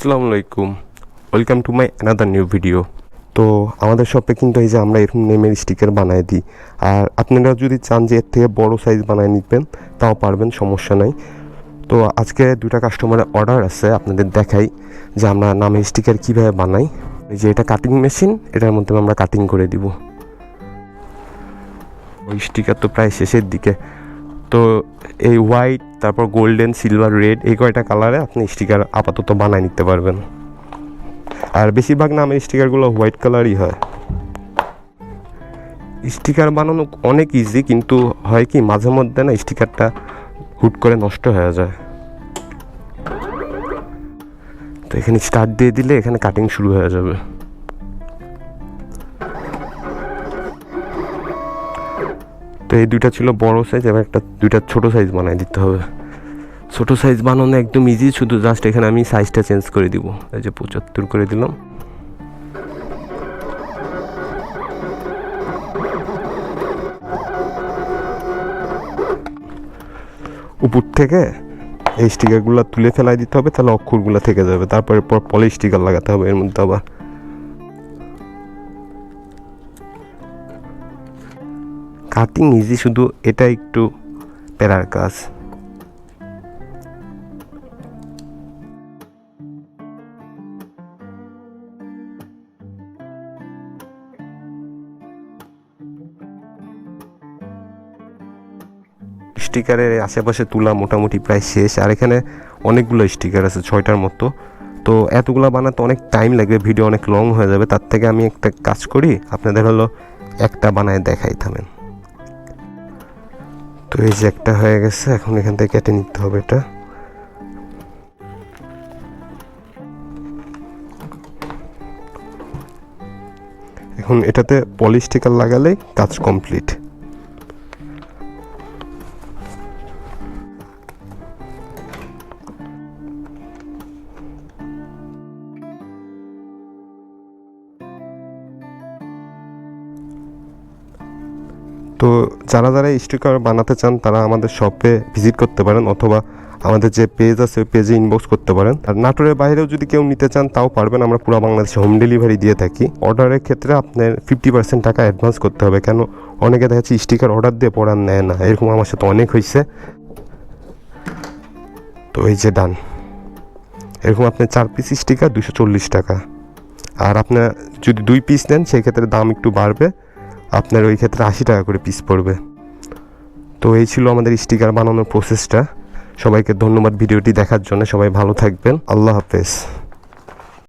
আসসালামু আলাইকুম welcome to my another new video তো আমাদের শপে কিন্তু এই যে আমরা এরকম নেমের স্টিকার বানায় দিই। আর আপনারা যদি চান যে এর থেকে বড় সাইজ বানায় নিবেন তাও পারবেন, সমস্যা নাই। তো আজকে দুটা কাস্টমারের অর্ডার আছে, আপনাদের দেখাই যে আমরা নামের স্টিকার কীভাবে বানাই। এই যে এটা কাটিং মেশিন এটার মধ্যে আমরা কাটিং করে দিব। ওই স্টিকার তো প্রায় শেষের দিকে। তো এই হোয়াইট তারপর গোল্ডেন সিলভার রেড এই কয়টা কালারে আপনি স্টিকার আপাতত বানায় নিতে পারবেন। আর বেশিরভাগ নামের স্টিকারগুলো হোয়াইট কালারই হয়। স্টিকার বানানো অনেক ইজি কিন্তু হয় কি মাঝে মধ্যে না স্টিকারটা হুট করে নষ্ট হয়ে যায়। তো এখানে স্টার্ট দিয়ে দিলে এখানে কাটিং শুরু হয়ে যাবে। তো এই দুইটা ছিল বড় সাইজ এবার একটা দুইটা ছোট সাইজ বানাই দিতে হবে। ছোট সাইজ বানানো একদম ইজি শুধু জাস্ট এখানে আমি সাইজটা চেঞ্জ করে দিব। এই যে পঁচাত্তর করে দিলাম। উপর থেকে এই স্টিকারগুলো তুলে ফেলাই দিতে হবে, তাহলে অক্ষরগুলো থেকে যাবে। তারপরে পর পলি স্টিকার লাগাতে হবে, এর মধ্যে আবার। কাটিং ইজি শুধু এটা একটু প্যারার কাজ। স্টিকারের আশেপাশে তোলা মোটামুটি প্রায় শেষ, আর এখানে অনেকগুলো স্টিকার আছে, ছয়টার মতো। তো এতগুলো বানাতে অনেক টাইম লাগবে ভিডিও অনেক লং হয়ে যাবে, তার থেকে আমি একটা কাজ করি, আপনাদের হলো একটা বানায় দেখাই থামেন। তো এই যে একটা হয়ে গেছে, এখন এখান থেকে কেটে নিতে হবে এটা। এখন এটাতে পলিস্টিকার লাগালেই লাগালে কাজ কমপ্লিট তো যারা যারা স্টিকার বানাতে চান, তারা আমাদের শপে ভিজিট করতে পারেন অথবা আমাদের যে পেজ আছে, ওই পেজে ইনবক্স করতে পারেন। আর নাটোরের বাইরেও যদি কেউ নিতে চান, তাও পারবেন। আমরা পুরো বাংলাদেশে হোম ডেলিভারি দিয়ে থাকি। অর্ডারের ক্ষেত্রে আপনার ফিফটি পার্সেন্ট টাকা অ্যাডভান্স করতে হবে। কেন? অনেকে দেখা যাচ্ছে স্টিকার অর্ডার দিয়ে পড়ার নেয় না। এরকম আমার সাথে অনেক হয়েছে। তো এই যে ডান এরকম আপনার চার পিস স্টিকার দুশো চল্লিশ টাকা। আর আপনার যদি দুই পিস নেন সেই ক্ষেত্রে দাম একটু বাড়বে। আপনার ওই ক্ষেত্রে আশি টাকা করে পিস পড়বে। তো এই ছিল আমাদের স্টিকার বানানোর প্রসেসটা সবাইকে ধন্যবাদ ভিডিওটি দেখার জন্য। সবাই ভালো থাকবেন। আল্লাহ হাফেজ।